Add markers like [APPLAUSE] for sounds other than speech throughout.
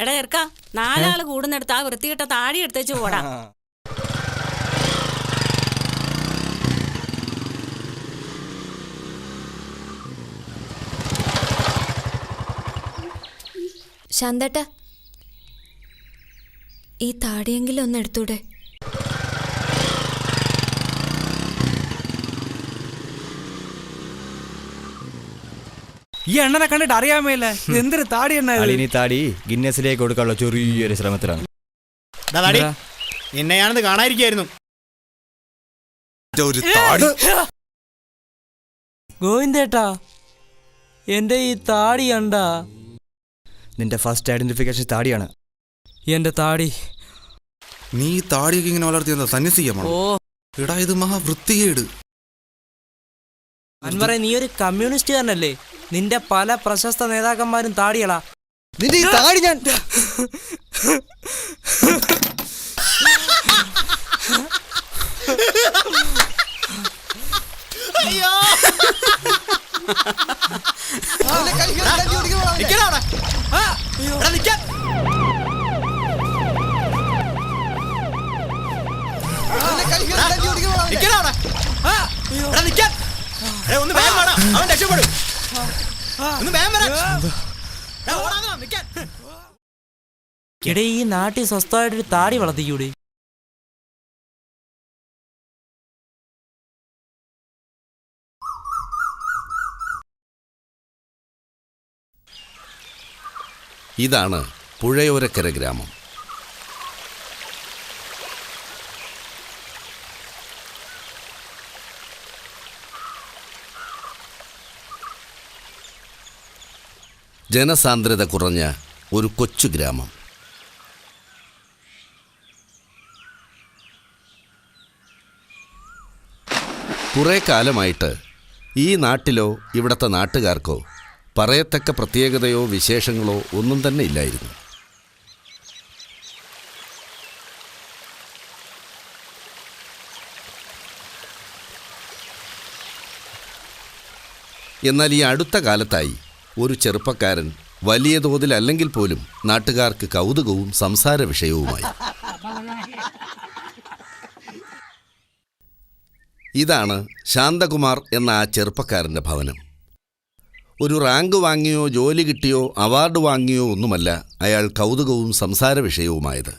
എടാ ചെറുക്ക നാലാൾ കൂടുന്നെടുത്ത് ആ വൃത്തികെട്ട താടി എടുത്തേച്ച് പോടാ. ശാന്തട്ട ഈ താടിയെങ്കിലും ഒന്ന് എടുത്തൂടെ? ഈ എണ്ണനെ കണ്ടിട്ട് അറിയാൻ മേല. എന്തൊരു താടി എണ്ണ? അളിനി താടി. ഗിന്നസിലേക്ക് കൊടുക്കാനുള്ള ചെറിയൊരു ശ്രമത്തിലാണ്. എന്നെയാണെന്ന് കാണാതിരിക്കായിരുന്നു ഒരു താടി? ഗോവിന്ദേട്ടാ എന്റെ ഈ താടി കണ്ടാ നിന്റെ ഫസ്റ്റ് ഐഡന്റിഫിക്കേഷൻ താടിയാണ്. എന്റെ താടി. നീ താടിയൊക്കെ ഇങ്ങനെ വളർത്തിയെന്താ? സന്യസിക്കാമോ ഓ. എടാ ഇത് മഹാ വൃത്തികേട് അൻവറെ നീ ഒരു കമ്മ്യൂണിസ്റ്റ് കമ്മ്യൂണിസ്റ്റുകാരനല്ലേ? നിന്റെ പല പ്രശസ്ത നേതാക്കന്മാരും താടിയളാ നിന്റെ ഈ താടി ഞാൻ. എടാ നിക്കാൻ. എടാ ഒന്ന് വേഗം. അവൻ രക്ഷപ്പെടും. ഒന്ന് വേഗം വരാം. എടാ. ഈ നാട്ടിൽ സ്വസ്ഥമായിട്ടൊരു താടി വളർത്തിക്കൂടി? ഇതാണ് പുഴയോരക്കര ഗ്രാമം. ജനസാന്ദ്രത കുറഞ്ഞ ഒരു കൊച്ചു ഗ്രാമം. കുറേ കാലമായിട്ട് ഈ നാട്ടിലോ ഇവിടുത്തെ നാട്ടുകാർക്കോ പറയത്തക്ക പ്രത്യേകതയോ വിശേഷങ്ങളോ ഒന്നും തന്നെ ഇല്ലായിരുന്നു. എന്നാൽ ഈ അടുത്ത കാലത്തായി ഒരു ചെറുപ്പക്കാരൻ വലിയ തോതിൽ അല്ലെങ്കിൽ പോലും നാട്ടുകാർക്ക് കൗതുകവും സംസാര വിഷയവുമായി. ഇതാണ് ശാന്തകുമാർ എന്ന ആ ചെറുപ്പക്കാരന്റെ ഭവനം. ഒരു റാങ്ക് വാങ്ങിയോ ജോലി കിട്ടിയോ അവാർഡ് വാങ്ങിയോ ഒന്നുമല്ല അയാൾ കൗതുകവും സംസാര വിഷയവുമായത്.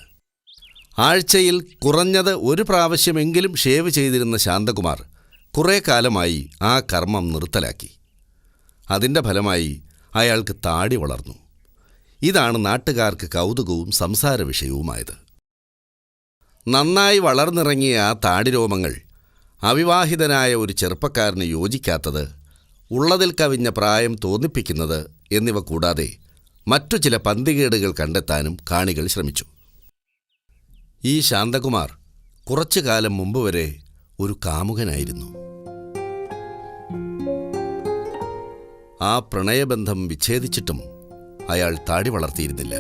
ആഴ്ചയിൽ കുറഞ്ഞത് ഒരു പ്രാവശ്യമെങ്കിലും ഷേവ് ചെയ്തിരുന്ന ശാന്തകുമാർ കുറേ കാലമായി ആ കർമ്മം നിർത്തലാക്കി. അതിന്റെ ഫലമായി അയാൾക്ക് താടി വളർന്നു. ഇതാണ് നാട്ടുകാർക്ക് കൗതുകവും സംസാര വിഷയവുമായത് നന്നായി വളർന്നിറങ്ങിയ ആ താടിരോമങ്ങൾ അവിവാഹിതനായ ഒരു ചെറുപ്പക്കാരന് യോജിക്കാത്തത് ഉള്ളതിൽ കവിഞ്ഞ പ്രായം തോന്നിപ്പിക്കുന്നത് എന്നിവ കൂടാതെ മറ്റു ചില പന്തികേടുകൾ കണ്ടെത്താനും കാണികൾ ശ്രമിച്ചു. ഈ ശാന്തകുമാർ കുറച്ചു കാലം മുമ്പ് വരെ ഒരു കാമുകനായിരുന്നു. ആ പ്രണയബന്ധം വിച്ഛേദിച്ചിട്ടും അയാൾ താടി വളർത്തിയിരുന്നില്ല.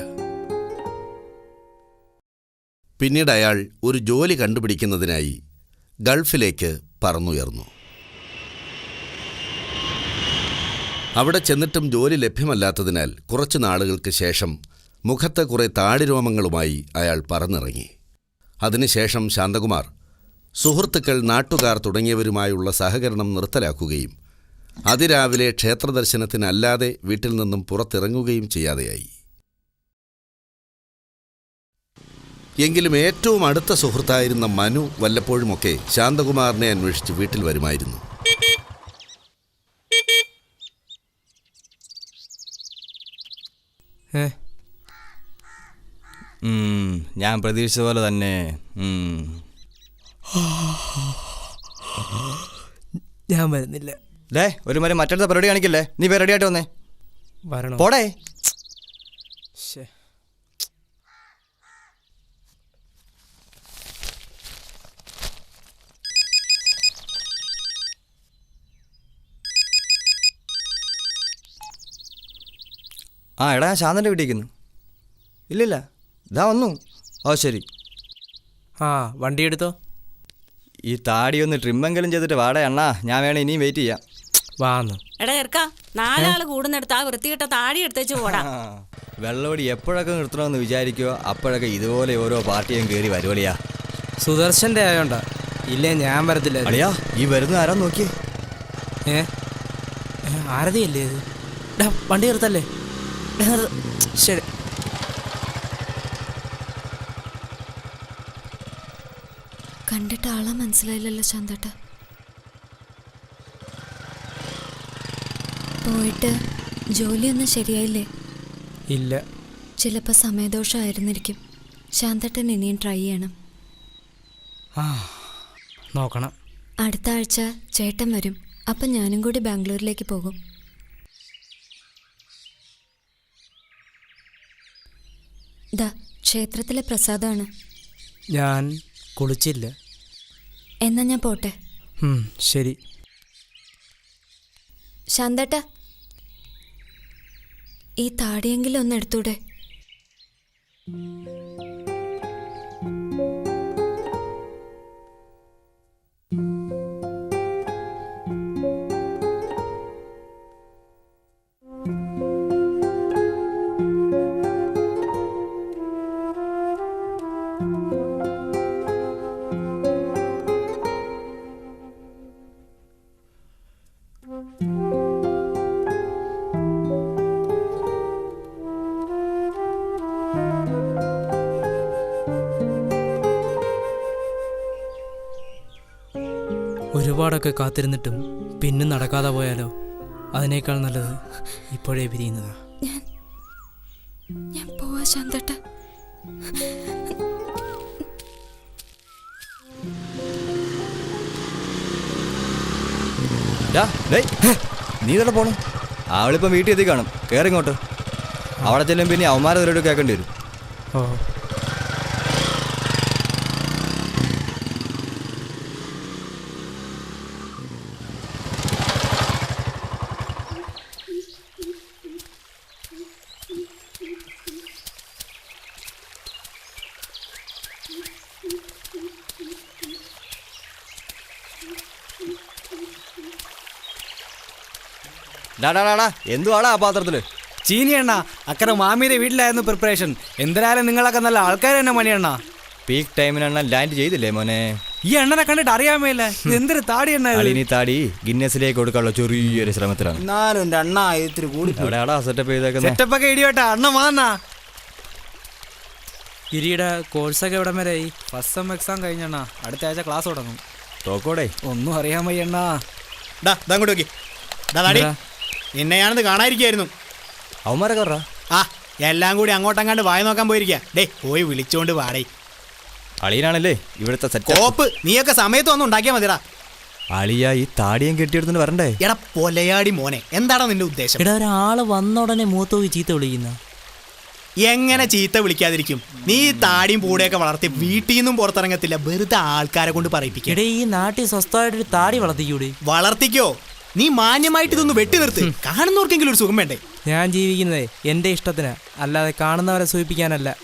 പിന്നീട് അയാൾ ഒരു ജോലി കണ്ടുപിടിക്കുന്നതിനായി ഗൾഫിലേക്ക് പറന്നുയർന്നു. അവിടെ ചെന്നിട്ടും ജോലി ലഭ്യമല്ലാത്തതിനാൽ കുറച്ചു നാളുകൾക്ക് ശേഷം മുഖത്തെ കുറെ താടിരോമങ്ങളുമായി അയാൾ പറന്നിറങ്ങി. അതിനുശേഷം ശാന്തകുമാർ സുഹൃത്തുക്കൾ നാട്ടുകാർ തുടങ്ങിയവരുമായുള്ള സഹകരണം നിർത്തലാക്കുകയും അതിരാവിലെ ക്ഷേത്രദർശനത്തിനല്ലാതെ വീട്ടിൽ നിന്നും പുറത്തിറങ്ങുകയും ചെയ്യാതെയായി. എങ്കിലും ഏറ്റവും അടുത്ത സുഹൃത്തായിരുന്ന മനു വല്ലപ്പോഴുമൊക്കെ ശാന്തകുമാറിനെ അന്വേഷിച്ച് വീട്ടിൽ വരുമായിരുന്നു. ഞാൻ പ്രതീക്ഷിച്ച പോലെ തന്നെ ഉം. ഞാൻ വരുന്നില്ല. ദേ ഒരു മരം മറ്റടുത്ത പരിപാടി കാണിക്കല്ലേ? നീ വേ റെഡി ആയിട്ട് വന്നേ. വരണോ? പോടേ. ആ എടാ ഞാൻ ശാന്തന്റെ വീട്ടിൽ ഇല്ലില്ല ഇതാ വന്നു. ഓ ശരി. ആ വണ്ടി എടുത്തോ? ഈ താടി ഒന്ന് ട്രിമ്മെങ്കിലും ചെയ്തിട്ട് വാടേ അണ്ണാ. ഞാൻ വേണേ ഇനിയും വെയിറ്റ് ചെയ്യാം. വാന്ന്. എടാ ചെറുക്ക നാലാൾ കൂടുന്നിടത്ത് ആ വൃത്തികെട്ട താടി എടുത്തേച്ച് പോടാ. വെള്ളോടി എപ്പോഴൊക്കെ നിർത്തണമെന്ന് വിചാരിക്കുവോ അപ്പോഴൊക്കെ ഇതുപോലെ ഓരോ പാർട്ടിയും കയറി വരുവളിയാ സുദർശന്റെ ആയോണ്ടാ. ഇല്ലേ ഞാൻ വരത്തില്ല അളിയാ ഈ വരുന്ന ആരാ നോക്കിയേ? ഏ? ഏ, ആരതിയല്ലേ ഇത്? ഡാ വണ്ടി നിർത്തല്ലേ? ഡാ, നിർ- ശരി. കണ്ടിട്ട് ആളെ മനസ്സിലായില്ലല്ലോ ശാന്തേട്ട പോയിട്ട് ജോലിയൊന്നും ശരിയായില്ലേ? ഇല്ല. ചിലപ്പോൾ സമയദോഷമായിരുന്നിരിക്കും. ശാന്തട്ടൻ ഇനിയും ട്രൈ ചെയ്യണം. നോക്കണം. അടുത്ത ആഴ്ച ചേട്ടൻ വരും. അപ്പം ഞാനും കൂടി ബാംഗ്ലൂരിലേക്ക് പോകും. ദാ ക്ഷേത്രത്തിലെ പ്രസാദമാണ്. ഞാൻ കുളിച്ചില്ല. എന്നാ ഞാൻ പോട്ടെ. ശരി. ശാന്തേട്ട ഈ താടിയെങ്കിലും ഒന്ന് എടുത്തൂടെ? ഒരുപാടൊക്കെ കാത്തിരുന്നിട്ടും പിന്നെ നടക്കാതെ പോയാലോ? അതിനേക്കാൾ നല്ലത് ഇപ്പോഴേ പിരിയുന്നതാ. ഞാൻ പോവാ ശാന്തട്ട. നീ പോണം. അവളിപ്പം വീട്ടിൽ എത്തി കാണും കേറിങ്ങോട്ട് അവിടെ ചെല്ലും പിന്നെ അവന്മാരെ കേൾക്കേണ്ടി വരും. ഓ. ഡാ ഡാ ഡാ, ഡാ. എന്തുവാടാ ആ പാത്രത്തിൽ? ചീനി എണ്ണ അക്കരെ മാമിയുടെ വീട്ടിലായിരുന്നു പ്രിപ്പറേഷൻ എന്തായാലും നിങ്ങളൊക്കെ നല്ല ആൾക്കാർ തന്നെ മണിയണ്ണ പീക്ക് ടൈമിനെണ്ണ ലാൻഡ് ചെയ്തില്ലേ മോനെ? ഈ എണ്ണനെ കണ്ടിട്ട് അറിയാമേല എന്തൊരു താടി എണ്ണ? അളിനി താടി ഗിന്നസിലേക്ക് കൊടുക്കാനുള്ള ചെറിയൊരു ശ്രമത്തിലാണ്. എന്നാലും എണ്ണ അണ്ണ ഇത്തിരി കൂടി എവിടെയാടാ സെറ്റപ്പ് ചെയ്തേക്കുന്നത് സെറ്റപ്പ് ഒക്കെ ഇടിയോട്ടാ. അണ്ണ മാന്നാ ഗിരിയുടെ കോഴ്സൊക്കെ എവിടം വരെ ആയി? ഫസ്റ്റ് സെം എക്സാം കഴിഞ്ഞണ്ണ അടുത്ത ആഴ്ച ക്ലാസ് തുടങ്ങും. തോക്കോടെ. ഒന്നും അറിയാൻ വയ്യണ്ണ ഡാ ഇതങ്ങോട്ട് നോക്കി. ഡാ താടി എന്താ? നിന്നെയാണെന്ന് കാണാതിരിക്കായിരുന്നു അവന്മാരൊക്കെ പറ ആ എല്ലാം കൂടി അങ്ങോട്ടങ്ങാണ്ട് വായ നോക്കാൻ പോയിരിക്കാ ഡേ പോയി വിളിച്ചോണ്ട് വാടേ. അളിയനാണല്ലേ ഇവിടുത്തെ സെറ്റ് കോപ്പ് നീയൊക്കെ സമയത്ത് വന്ന് ഉണ്ടാക്കിയാ മതിടാ. അളിയ ഈ താടിയും കെട്ടിയെടുത്തു വരണ്ടേ? എടാ പൊലയാടി മോനെ. എന്താടാ നിന്റെ ഉദ്ദേശം? എടാ ഒരാൾ വന്ന ഉടനെ മൂത്ത് ചീത്ത വിളിക്കുന്ന. എങ്ങനെ ചീത്ത വിളിക്കാതിരിക്കും? നീ ഈ താടിയും പൂടെയൊക്കെ വളർത്തി വീട്ടിൽ നിന്നും പുറത്തിറങ്ങത്തില്ല. വെറുതെ ആൾക്കാരെ കൊണ്ട് പറയിപ്പിക്കും. എടാ ഈ നാട്ടിൽ സ്വസ്ഥമായിട്ടൊരു താടി വളർത്തിക്കൂടി? വളർത്തിക്കോ. നീ മാന്യമായിട്ട് ഇതൊന്ന് വെട്ടി നിർത്ത്. കാണുന്നവർക്കെങ്കിലും ഒരു സുഖം വേണ്ടേ? ഞാൻ ജീവിക്കുന്നത് എന്റെ ഇഷ്ടത്തിന്. അല്ലാതെ കാണുന്നവരെ സൂചിപ്പിക്കാനല്ല.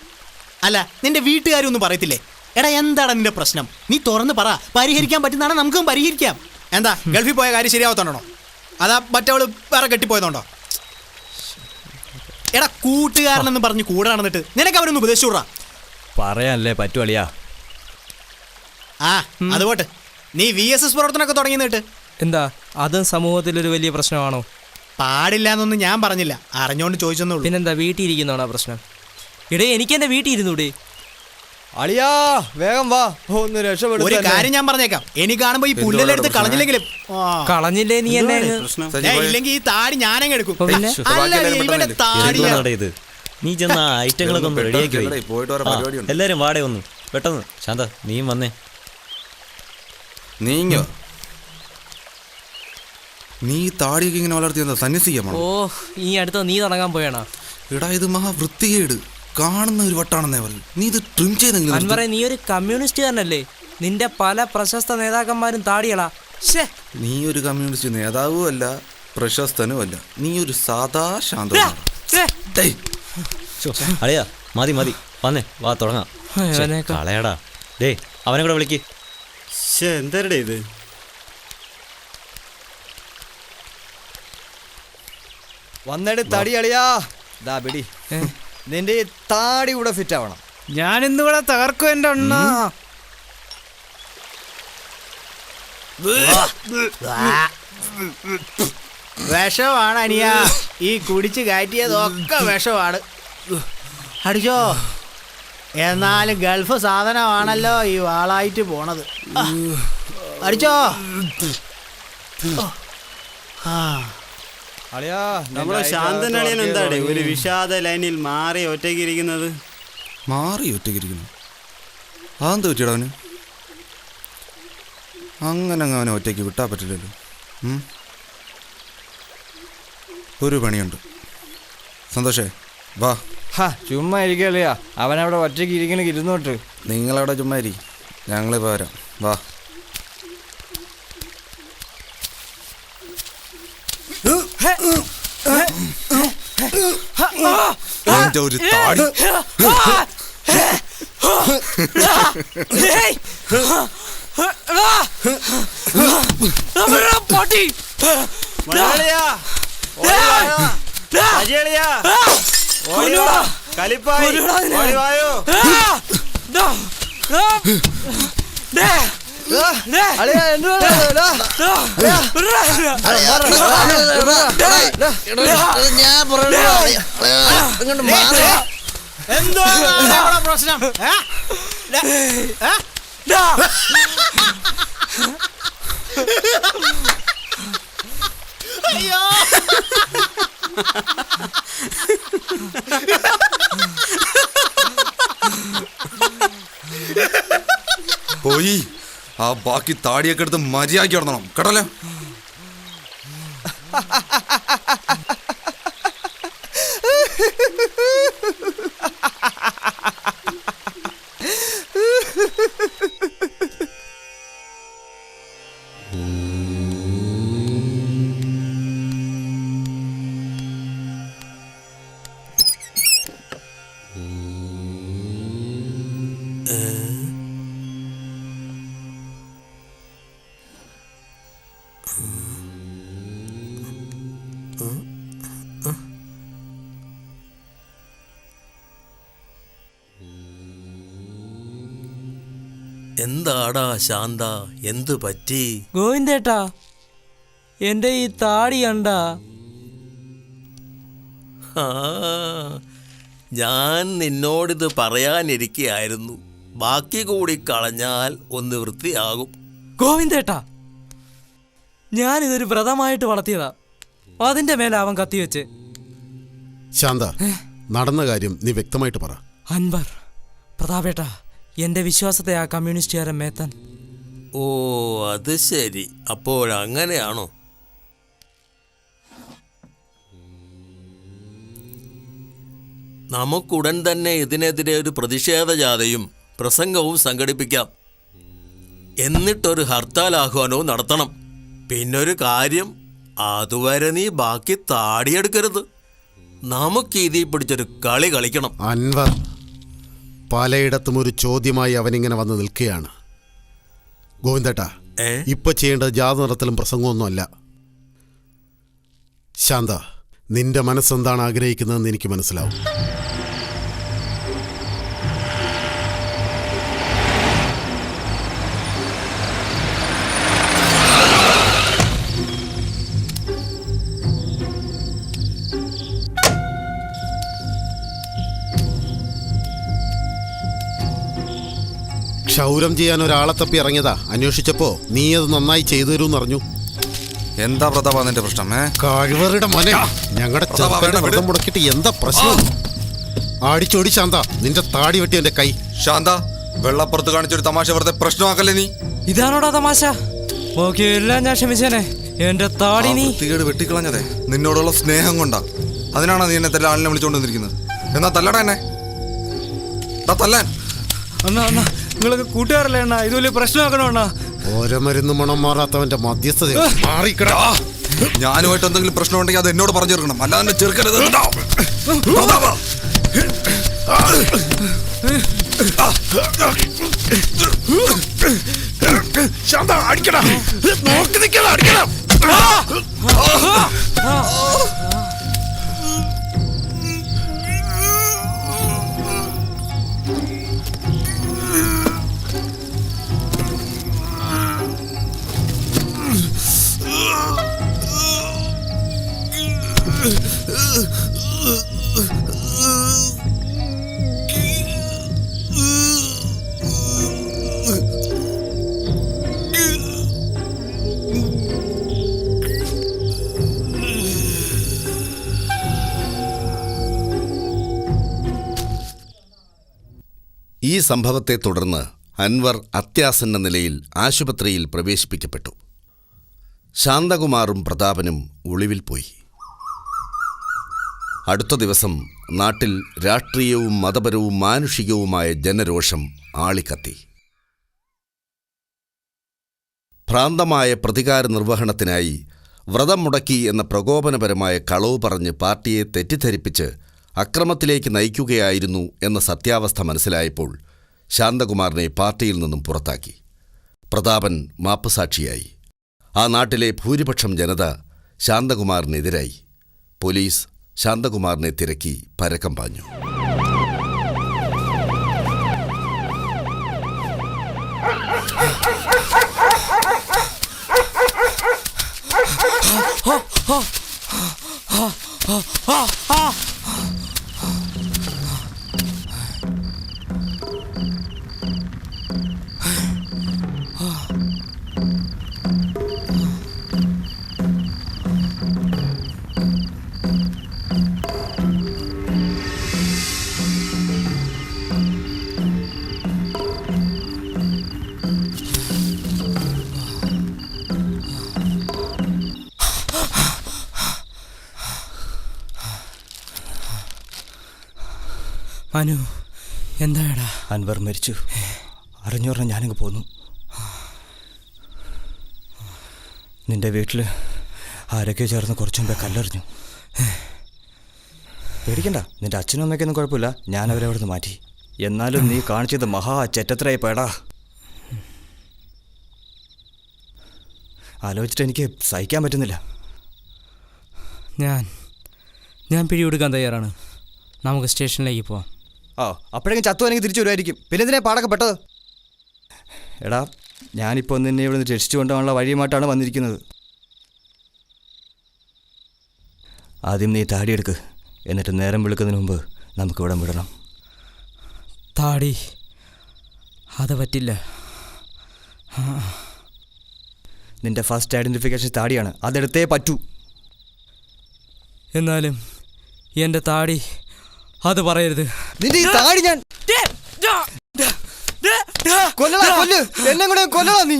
അല്ല നിന്റെ വീട്ടുകാരൊന്നും പറയത്തില്ലേ? എടാ എന്താണ് നിന്റെ പ്രശ്നം? നീ തുറന്ന് പറ. പരിഹരിക്കാൻ പറ്റുന്നതാണ് നമുക്കും പരിഹരിക്കാം. എന്താ ഗൾഫിൽ പോയ കാര്യം ശരിയാവത്തോണ്ടോ അതാ മറ്റവൾ വേറെ കെട്ടിപ്പോയതുണ്ടോ? എടാ കൂട്ടുകാരനെന്ന് പറഞ്ഞ് കൂടെ നടന്നിട്ട് നിനക്ക് അവരൊന്ന് ഉപദേശിച്ചുടാ? പറയാനല്ലേ പറ്റുവളിയാ ആ അതുപോട്ട് നീ വി എസ് എസ് പ്രവർത്തനമൊക്കെ തുടങ്ങിയിട്ട് എന്താ അതും സമൂഹത്തിലൊരു വലിയ പ്രശ്നമാണോ? പാടില്ല എന്നൊന്നും ഞാൻ പറഞ്ഞില്ല. അറിഞ്ഞോണ്ട് ചോദിച്ചു പിന്നെന്താ വീട്ടിൽ ഇരിക്കുന്നതാണോ പ്രശ്നം? ഇടേ എനിക്ക് എന്റെ വീട്ടിൽ ഇരുന്നൂടെ അളിയാ വേഗം വാ. ഒന്ന് ഒരു കാര്യം ഞാൻ പറഞ്ഞേക്കാം. എനിക്ക് കാണുമ്പോ ഈ പുല്ലെടുത്ത് കളഞ്ഞില്ലെങ്കിലും കളഞ്ഞില്ലേ നീ എന്നെ? അങ്ങ്? ഏയ്, ഈ താടി ഞാനങ്ങ് എടുക്കും. അപ്പൊ പിന്നെ? അല്ല, ഇവന്റെ ഇത്? നീ ചെന്ന ആ [LAUGHS] ഐറ്റങ്ങളൊക്കെ ഒന്ന് റെഡിയാക്കി പോയിട്ട് പരിപാടിയുണ്ട്. എല്ലാരും വാടേ ഒന്ന്. പെട്ടെന്ന്. ശാന്ത നീയും വന്നേ. നീങ്ങോ? നീ താടിയൊക്കെ ഇങ്ങനെ വളർത്തിയെന്താ സന്യസിക്കാമോ? ഓ ഈ അടുത്ത നീ തുടങ്ങാൻ പോയാണോ? എടാ ഇത് മഹാ വൃത്തികേട്. കാണുന്ന ഒരു വട്ടാണെന്നേ പറഞ്ഞു. നീ ഇത് ട്രിം ചെയ്തെങ്കിലും. അൻവറെ നീ ഒരു കമ്മ്യൂണിസ്റ്റുകാരനല്ലേ? നിന്റെ പല പ്രശസ്ത നേതാക്കന്മാരും താടിയളാ ഷേ നീ ഒരു കമ്മ്യൂണിസ്റ്റ് നേതാവും അല്ല പ്രശസ്തനും അല്ല. നീ ഒരു സാധാ ശാന്ത ശോ, അളിയാ മതി മതി. വന്നേ വാ തുടങ്ങാം. കളയടാ. ഡേ അവനെ കൂടെ വിളിക്ക്. എന്താ ഇത്? വന്നിട്ട് തടി അളിയാ. ദാ പിടി. നിന്റെ ഈ താടി കൂടെ ഫിറ്റ് ആവണം ഞാൻ ഇന്നിവിടെ തകർക്കും എന്റെ അണ്ണ. വിഷമാണ് അനിയ. ഈ കുടിച്ച് കയറ്റിയതൊക്കെ വിഷമാണ്. അടിച്ചോ. എന്നാലും ഗൾഫ് സാധനമാണല്ലോ ഈ വാളായിട്ട് പോണത്. അടിച്ചോ. ആ. അളിയാ ശാന്തൻ ശാന്തനളിയൻ എന്താടേ? ഒരു വിഷാദ ലൈനിൽ മാറി ഒറ്റയ്ക്ക് ഇരിക്കുന്നത് മാറി ഒറ്റയ്ക്കിരിക്കുന്നു. അതെന്ത് പറ്റിയടാ അവന്? അങ്ങനെ അങ്ങ് അവനെ ഒറ്റയ്ക്ക് വിട്ടാൻ പറ്റില്ലല്ലോ. ഒരു പണിയുണ്ട്. സന്തോഷേ വാ. ഹാ ചുമ്മാ ഇരിക്കല്ലയാ അവനവിടെ ഒറ്റയ്ക്ക് ഇരിക്കണെങ്കിൽ ഇരുന്നോട്ട് നിങ്ങളവിടെ ചുമ്മാ ഇരി. ഞങ്ങളിപ്പോൾ വരാം. വാ. നിന്റെ ഒരു താടി പട്ടി മലയാളിയാ, അവിടെ പ്രശ്നം? അയ്യോ. പോയി. ആ ബാക്കി താടിയൊക്കെ എടുത്ത് മര്യാദയ്ക്ക് ഇടണം കേട്ടല്ലോ? Uh... എന്താടാ ശാന്ത? എന്ത് പറ്റി? ഗോവിന്ദേട്ടാ എന്റെ ഈ താടി കണ്ട. ആ, ഞാൻ നിന്നോടിത് പറയാനിരിക്കയായിരുന്നു. ബാക്കി കൂടി കളഞ്ഞാൽ ഒന്ന് വൃത്തിയാകും. ഗോവിന്ദേട്ടാ ഞാനിതൊരു വ്രതമായിട്ട് വളർത്തിയതാ. അതിന്റെ മേലെ അവൻ കത്തിവെച്ച് ശാന്ത നടന്ന കാര്യം നീ വ്യക്തമായിട്ട് പറ. അൻവർ പ്രതാപേട്ട എന്റെ വിശ്വാസത്തെ ആ കമ്മ്യൂണിസ്റ്റുകാരൻ മേത്തൻ. ഓ അത് ശരി. അപ്പോൾ അങ്ങനെയാണോ? നമുക്കുടൻ തന്നെ ഇതിനെതിരെ ഒരു പ്രതിഷേധ ജാഥയും പ്രസംഗവും സംഘടിപ്പിക്കാം. എന്നിട്ടൊരു ഹർത്താൽ ആഹ്വാനവും നടത്തണം. പിന്നൊരു കാര്യം അതുവരെ നീ ബാക്കി താടിയെടുക്കരുത്. നമുക്ക് ഇതിൽ പിടിച്ചൊരു കളി കളിക്കണം. അൻവർ. പലയിടത്തും ഒരു ചോദ്യമായി അവനിങ്ങനെ വന്ന് നിൽക്കുകയാണ്. ഗോവിന്ദേട്ടാ ഇപ്പൊ ചെയ്യേണ്ടത് ജാത നിറത്തിലും പ്രസംഗമൊന്നുമല്ല. ശാന്ത നിന്റെ മനസ്സെന്താണ് ആഗ്രഹിക്കുന്നതെന്ന് എനിക്ക് മനസ്സിലാവും. ക്ഷൗരം ചെയ്യാൻ ഒരാളെ തപ്പി ഇറങ്ങിയതാ. അന്വേഷിച്ചപ്പോ നീ അത് നന്നായി ചെയ്തു തരൂന്ന് അറിഞ്ഞു. എന്താ പ്രതാപ നിന്റെ പ്രശ്നം കഴിവറുടെ മോനെ ഞങ്ങളുടെ മുടക്കിട്ട് വ്രതം മുടക്കിയിട്ട് എന്താ പ്രശ്നം? ആടിച്ചോടി ശാന്ത നിന്റെ താടി വെട്ടി എന്റെ കൈ. ശാന്ത വെള്ളപ്പുറത്ത് കാണിച്ചൊരു തമാശ വെറുതെ പ്രശ്നമാക്കല്ലേ നീ? ഇതാണോടാ തമാശ? എല്ലാം ഞാൻ ക്ഷമിച്ചേനെ. എന്റെ താടി നീ. വൃത്തികേട് വെട്ടിക്കളഞ്ഞതേ. നിന്നോടുള്ള സ്നേഹം കൊണ്ടാ. അതിനാണോ നീ എന്നെ തല്ല ആളിനെ വിളിച്ചോണ്ട് എന്നാ തല്ലടാ എന്നെ. തല്ലാൻ. എന്നാ എന്നാ നിങ്ങളൊക്കെ കൂട്ടുകാരല്ലേ അണ്ണാ? ഇത് വലിയ പ്രശ്നമാക്കണോ അണ്ണാ? ഓരോ മരുന്ന് മണം മാറാത്തവന്റെ മധ്യസ്ഥത. മാറിക്കടാ. ഞാനുമായിട്ട് എന്തെങ്കിലും പ്രശ്നം ഉണ്ടെങ്കിൽ അത് എന്നോട് പറഞ്ഞു തീർക്കണം. അല്ലാതെ എന്നെ ചെറുക്കരുത്. ശാന്ത അടിക്കടാ. നോക്കി നിൽക്കണം അടിക്കണം ഈ സംഭവത്തെ തുടർന്ന് അൻവർ അത്യാസന്ന നിലയിൽ ആശുപത്രിയിൽ പ്രവേശിപ്പിക്കപ്പെട്ടു. ശാന്തകുമാറും പ്രതാപനും ഒളിവിൽ പോയി. അടുത്ത ദിവസം നാട്ടിൽ രാഷ്ട്രീയവും മതപരവും മാനുഷികവുമായ ജനരോഷം ആളിക്കത്തി. ഭ്രാന്തമായ പ്രതികാര നിർവഹണത്തിനായി വ്രതം മുടക്കി എന്ന പ്രകോപനപരമായ കളവ് പറഞ്ഞ് പാർട്ടിയെ തെറ്റിദ്ധരിപ്പിച്ച് അക്രമത്തിലേക്ക് നയിക്കുകയായിരുന്നു എന്ന സത്യാവസ്ഥ മനസ്സിലായപ്പോൾ ശാന്തകുമാറിനെ പാർട്ടിയിൽ നിന്നും പുറത്താക്കി. പ്രതാപൻ മാപ്പുസാക്ഷിയായി. ആ നാട്ടിലെ ഭൂരിപക്ഷം ജനത ശാന്തകുമാറിനെതിരായി. പോലീസ് ശാന്തകുമാറിനെ തിരക്കി പരക്കം പാഞ്ഞു മനു എന്താടാ അൻവർ മരിച്ചു. അറിഞ്ഞു പറഞ്ഞ ഞാനങ്ങ് പോന്നു. നിന്റെ വീട്ടിൽ ആരൊക്കെ ചേർന്ന് കുറച്ചു മുമ്പേ കല്ലെറിഞ്ഞു. പേടിക്കണ്ട നിന്റെ അച്ഛനും അമ്മയ്ക്കൊന്നും കുഴപ്പമില്ല. ഞാൻ അവരെ അവിടുന്ന് മാറ്റി. എന്നാലും നീ കാണിച്ചത് മഹാ ചെറ്റത്രയായി പേടാ. ആലോചിച്ചിട്ട് എനിക്ക് സഹിക്കാൻ പറ്റുന്നില്ല. ഞാൻ ഞാൻ പിടികൊടുക്കാൻ തയ്യാറാണ്. നമുക്ക് സ്റ്റേഷനിലേക്ക് പോവാം. ആ അപ്പോഴെങ്കിലും ചത്തു എനിക്ക് തിരിച്ചു വരുമായിരിക്കും. പിന്നെ ഇതിനെ പാടൊക്കെ പെട്ടത്? എടാ ഞാനിപ്പോൾ നിന്നെ ഇവിടെ നിന്ന് രക്ഷിച്ചു കൊണ്ടുപോകാനുള്ള വഴിയുമായിട്ടാണ് വന്നിരിക്കുന്നത്. ആദ്യം നീ താടിയെടുക്ക്. എന്നിട്ട് നേരം വിളിക്കുന്നതിന് മുമ്പ് നമുക്ക് ഇവിടെ വിടണം. താടി അത് പറ്റില്ല. നിന്റെ ഫസ്റ്റ് ഐഡന്റിഫിക്കേഷൻ താടിയാണ്. അതെടുത്തേ പറ്റൂ. എന്നാലും എന്റെ താടി അത് പറയരുത്. നിന്റെ ഈ താടി ഞാൻ കൊല്ലടാ കൊല്ല്. എന്നെ കൂടെ കൊല്ലടാ നീ.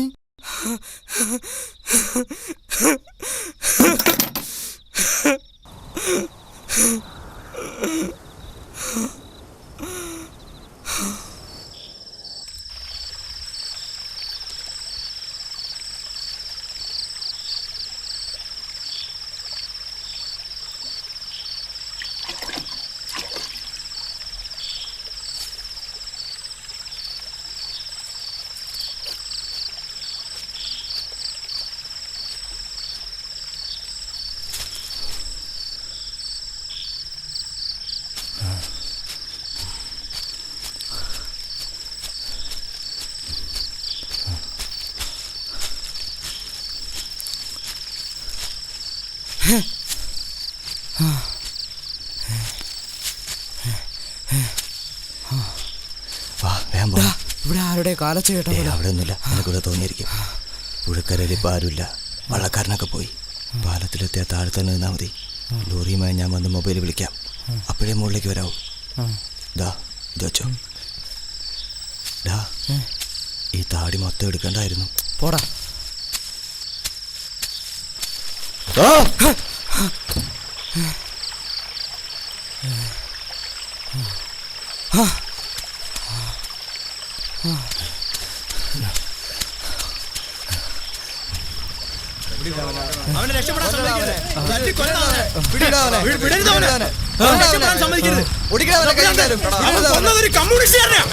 വാ വേഗം പോ. ഇവിടെ ആരുടെ കാലച്ച കേട്ടോ അവിടെ ഒന്നുമില്ല. എനിക്കിവിടെ തോന്നിയിരിക്കും. പുഴക്കരയിൽ ഇപ്പം ആരുമില്ല. വള്ളക്കാരനൊക്കെ പോയി. പാലത്തിലെത്തിയ താഴെ തന്നെ നിന്നാൽ മതി. ലോറിയുമായി ഞാൻ വന്ന് മൊബൈൽ വിളിക്കാം. അപ്പോഴേ മുകളിലേക്ക് വരാവും. ദാ ജോച്ചോ ഡാ ഈ താടി മൊത്തം എടുക്കണ്ടായിരുന്നു. പോടാ. അവനെ അവനെ. രക്ഷപ്പെടാൻ സമ്മതിക്കരുത്. അവൻ കൊന്നതൊരു കമ്മ്യൂണിസ്റ്റുകാരനെയാ.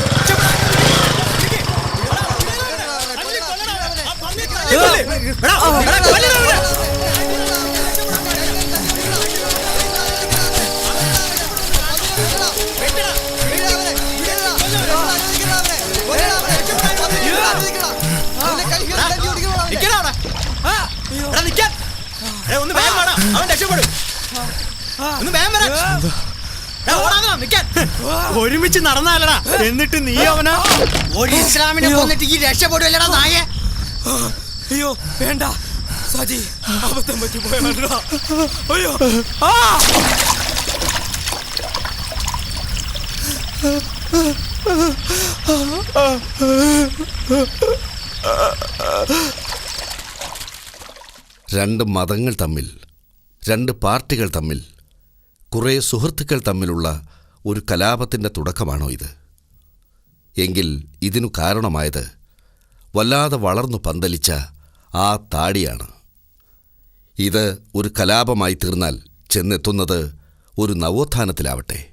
ഒന്ന് വേഗം വാടാ. അവൻ രക്ഷപ്പെടും. ഒന്ന് വേഗം ഒരുമിച്ച് നടന്നാലടാ. എന്നിട്ട് നീ അവനാ? ഒരു ഇസ്ലാമിനെ കൊന്നിട്ട് ഈ രക്ഷപ്പെടുവല്ലടാ നായേ. അയ്യോ വേണ്ട. സജി അബദ്ധം പറ്റി അയ്യോ അയ്യോ. ആ. രണ്ട് മതങ്ങൾ തമ്മിൽ രണ്ട് പാർട്ടികൾ തമ്മിൽ കുറേ സുഹൃത്തുക്കൾ തമ്മിലുള്ള ഒരു കലാപത്തിന്റെ തുടക്കമാണോ ഇത്? എങ്കിൽ ഇതിനു കാരണമായത് വല്ലാതെ വളർന്നു പന്തലിച്ച ആ താടിയാണ്. ഇത് ഒരു കലാപമായി തീർന്നാൽ ചെന്നെത്തുന്നത് ഒരു നവോത്ഥാനത്തിലാവട്ടെ.